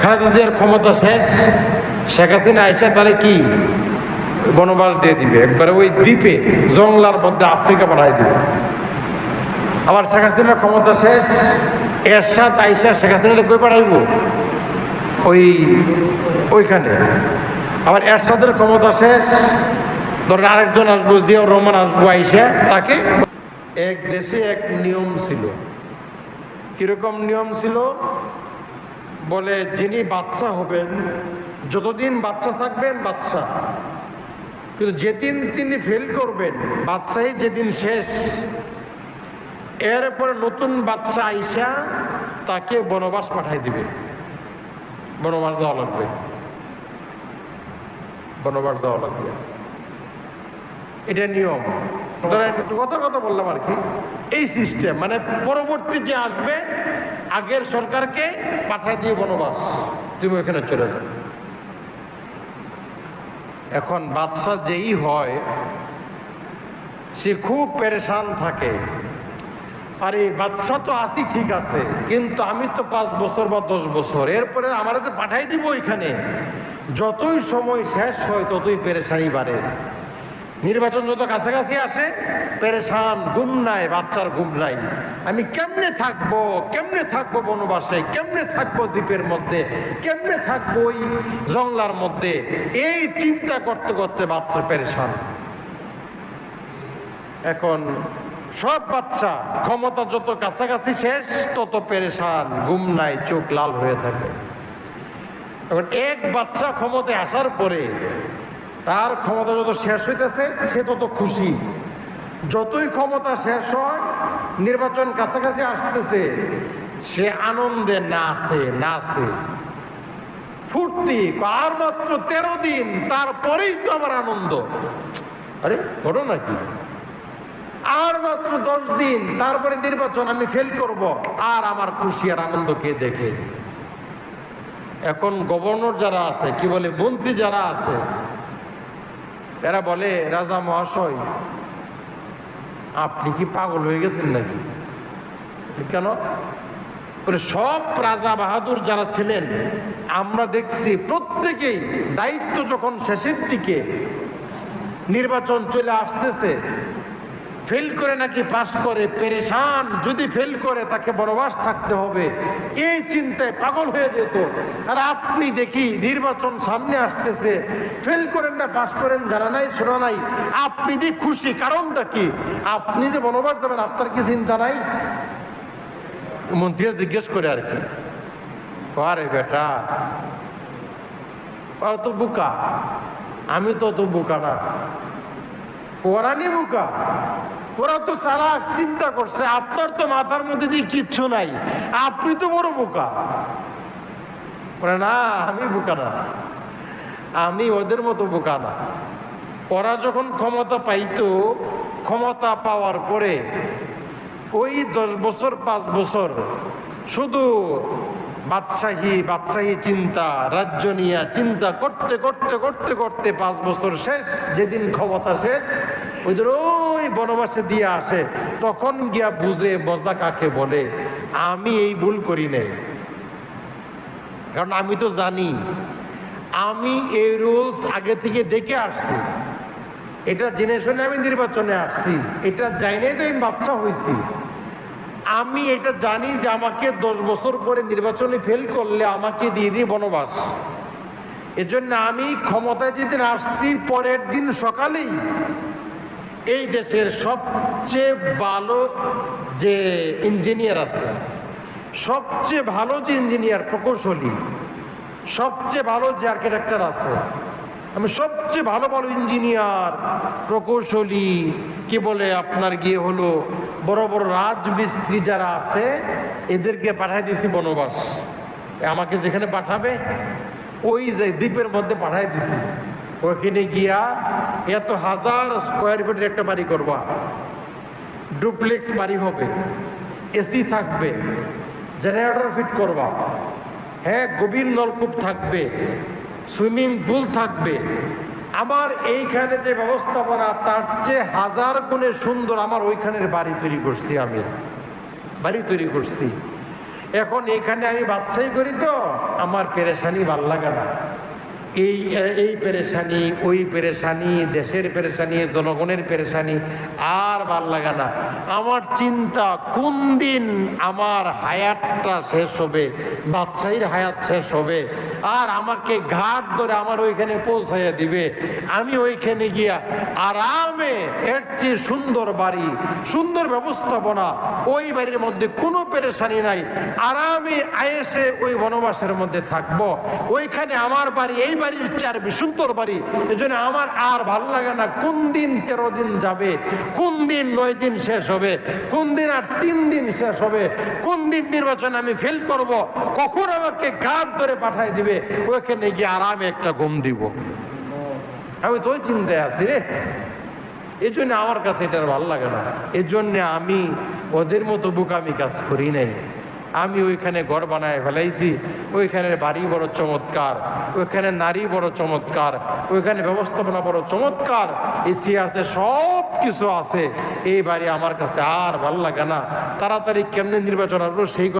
খালেদা জিয়ার ক্ষমতা শেষ, শেখ হাসিনা আইসা তাহলে কি বনবাস দিয়ে দিবে? একবারে ওই দ্বীপে, জংলার মধ্যে আফ্রিকা পাঠাই দিবে। আবার শেখ হাসিনার ক্ষমতা শেষ, এরশাদ আইসা শেখ হাসিনা কই পাঠাইব? ওই, ওইখানে। আবার এরশাদের ক্ষমতা শেষ, ধরেন আরেকজন আসব, জিয়াউর রহমান আসব আইসা, তাকে এক দেশে এক নিয়ম ছিল। কীরকম নিয়ম ছিল? বলে, যিনি বাচ্চা হবেন, যতদিন বাচ্চা থাকবেন বাচ্চা কিন্তু যেদিন তিনি ফেল করবেন বাচ্চাই যেদিন শেষ, এরপরে নতুন বাচ্চা আইসা তাকে বনবাস পাঠাই দিবে। বনবাস যাওয়া লাগবে। বনবাস যাওয়া লাগবে। এটা নিয়ম। কথার কথা বললাম আর কি। এই সিস্টেম মানে পরবর্তী যে আসবে আগের সরকারকে পাঠায় দিয়ে বনবাস। তুমি ওখানে চলে যাও। এখন বাদশাহ যেই হয়, সে খুব পেরেশান থাকে। আরে বাচ্চা তো আসি ঠিক আছে। কিন্তু আমি তো পাঁচ বছর বা দশ বছর। এরপরে আমার যে পাঠাই দিব এখানে যতই সময় শেষ হয়, ততই পেরেশানি বাড়ে। নির্বাচন যত কাছাকাছি আসে, পেরেশান, ঘুম নাই, বাচ্চার ঘুম নাই। আমি কেমনে থাকব কেমনে থাকব বনবাসে, কেমনে থাকব দ্বীপের মধ্যে, কেমনে থাকব ওই জংলার মধ্যে? এই চিন্তা করতে করতে বাচ্চা পেরেশান। এখন সব বাচ্চা, ক্ষমতা যত কাছাকাছি শেষ, তত পেরেশান, ঘুম নাই, চোখ লাল হয়ে থাকে। এখন এক বাচ্চা ক্ষমতায় আসার পরে তার ক্ষমতা যত শেষ হইতেছে, সে তত খুশি। যতই ক্ষমতা শেষ হয়, নির্বাচন কাছাকাছি আসতেছে, সে আনন্দে নাচে নাচে। ফুর্তি, আর মাত্র তেরো দিন, তারপরেই তো আমার আনন্দ। আরে, ঘটনা কি? আর মাত্র দশ দিন, তারপরে নির্বাচন আমি ফেল করব, আর আমার খুশি আর আনন্দ কে দেখে? এখন গভর্নর যারা আছে, কি বলে, মন্ত্রী যারা আছে এরা বলে, রাজা মহাশয়, আপনি কি পাগল হয়ে গেছেন নাকি? কেন? সব রাজা বাহাদুর যারা ছিলেন, আমরা দেখছি প্রত্যেকেই দায়িত্ব যখন শেষের দিকে নির্বাচন চলে আসতেছে ফেল করে নাকি পাশ করে, পেরেশান। যদি ফেল করে, তাকে বনবাস থাকতে হবে। এই চিন্তায় পাগল হয়ে যেত। আর আপনি দেখি নির্বাচন সামনে আসতেছে। ফেল করেন না পাশ করেন জানা নাই শোনা নাই। আপনি যে খুশি, কারণটা কি? আপনি যে বনবাস যাবেন, আপনার কি চিন্তা নাই? মন্ত্রীরা জিজ্ঞেস করে আর কি। আরে বেটা ও তো বুকা। আমি তো তো বুকা না। ওরা নি বুকা? ওরা তো সারা চিন্তা করছে, আপনার তো মাথার মধ্যে দিয়ে কিচ্ছু নাই। আপনি তো বড় বোকা। না, আমি বোকা না। আমি ওদের মতো বোকা না। ওরা যখন ক্ষমতা পাইতো, ক্ষমতা পাওয়ার পরে ওই দশ বছর, পাঁচ বছর শুধু বাদশাহী বাদশাহী চিন্তা, রাজ্য নিয়ে চিন্তা করতে করতে করতে করতে পাঁচ বছর শেষ, যেদিন ক্ষমতা শেষ, ওই বনবাসে দিয়ে আসে, তখন গিয়া বুঝে মজা কাকে বলে? আমি এই ভুল করি নাই। কারণ আমি তো জানি, আমি এই রুলস আগে থেকে দেখে আসছি। এটা জেনে শুনে আমি নির্বাচনে আসছি। এটা জানাই তো আমি বাচ্চা হয়েছি। আমি এটা জানি যে আমাকে দশ বছর পরে নির্বাচনে ফেল করলে আমাকে দিয়ে দিয়ে বনবাস। এজন্য আমি ক্ষমতায় যেদিন আসছি, পরের দিন সকালেই এই দেশের সবচেয়ে ভালো যে ইঞ্জিনিয়ার আছে, সবচেয়ে ভালো যে ইঞ্জিনিয়ার, প্রকৌশলী, সবচেয়ে ভালো যে আর্কিটেক্টার আছে, আমি সবচেয়ে ভালো ভালো ইঞ্জিনিয়ার, প্রকৌশলী, কি বলে আপনার গিয়ে হলো, বড় বড় রাজমিস্ত্রি যারা আছে, এদেরকে পাঠাই দিয়েছি বনবাস। আমাকে যেখানে পাঠাবে, ওই যে দ্বীপের মধ্যে পাঠাই দিছি। ওখানে গিয়া এত হাজার স্কোয়ার ফিটের একটা বাড়ি করবা। ডুপ্লেক্স বাড়ি হবে এসি থাকবে জেনারেটর ফিট করবা। হ্যাঁ গভীর নলকূপ থাকবে সুইমিং পুল থাকবে। আমার এইখানে যে ব্যবস্থাপনা, তার চেয়ে হাজার গুণে সুন্দর আমার ওইখানের বাড়ি তৈরি করছি আমি। বাড়ি তৈরি করছি। এখন এখানে আমি বাদশাহী করি তো, আমার পেরেশানি ভালো লাগে না। এই এই পেরেশানি, ওই পেরেশানি, দেশের পেরেশানি, জনগণের পেরেশানি আর ভালো লাগে না। আমার চিন্তা, কোন দিন আমার হায়াতটা শেষ হবে, বাদশাহীর হায়াত শেষ হবে? আর আমাকে ঘাট ধরে আমার ওইখানে পৌঁছাইয়া দিবে। আমি ওইখানে গিয়া আরামে এর চেয়ে সুন্দর বাড়ি, সুন্দর ব্যবস্থাপনা, ওই বাড়ির মধ্যে কোনো পেরেশানি নাই। আরামে আয়েসে ওই বনবাসের মধ্যে থাকব। ওইখানে আমার বাড়ি, এই বাড়ির চার সুন্দর বাড়ি। এই জন্য আমার আর ভালো লাগে না কোন দিন তেরো দিন যাবে, কোন দিন নয় দিন শেষ হবে, কোন দিন আর তিন দিন শেষ হবে, কোন দিন নির্বাচন আমি ফেল করব, কখন আমাকে গাছ ধরে পাঠাই দিবে? ওইখানে গিয়ে আরামে একটা ঘুম দিব। আমি তো চিন্তায় আছি রে। এই জন্য আমার কাছে এটা ভালো লাগে না। এই জন্য আমি ওদের মতো বুকামি কাজ করি নাই। আমি ওইখানে ঘর বানায় ফেলাইছি ওইখানে বাড়ি বড় চমৎকার, ওইখানে নারী বড় চমৎকার, ওইখানে ব্যবস্থাপনা বড় চমৎকার এসি আছে সব কিছু আছে। এই বাড়ি আমার কাছে আর ভালো লাগে না। তাড়াতাড়ি কেমনে নির্বাচন আসব সেই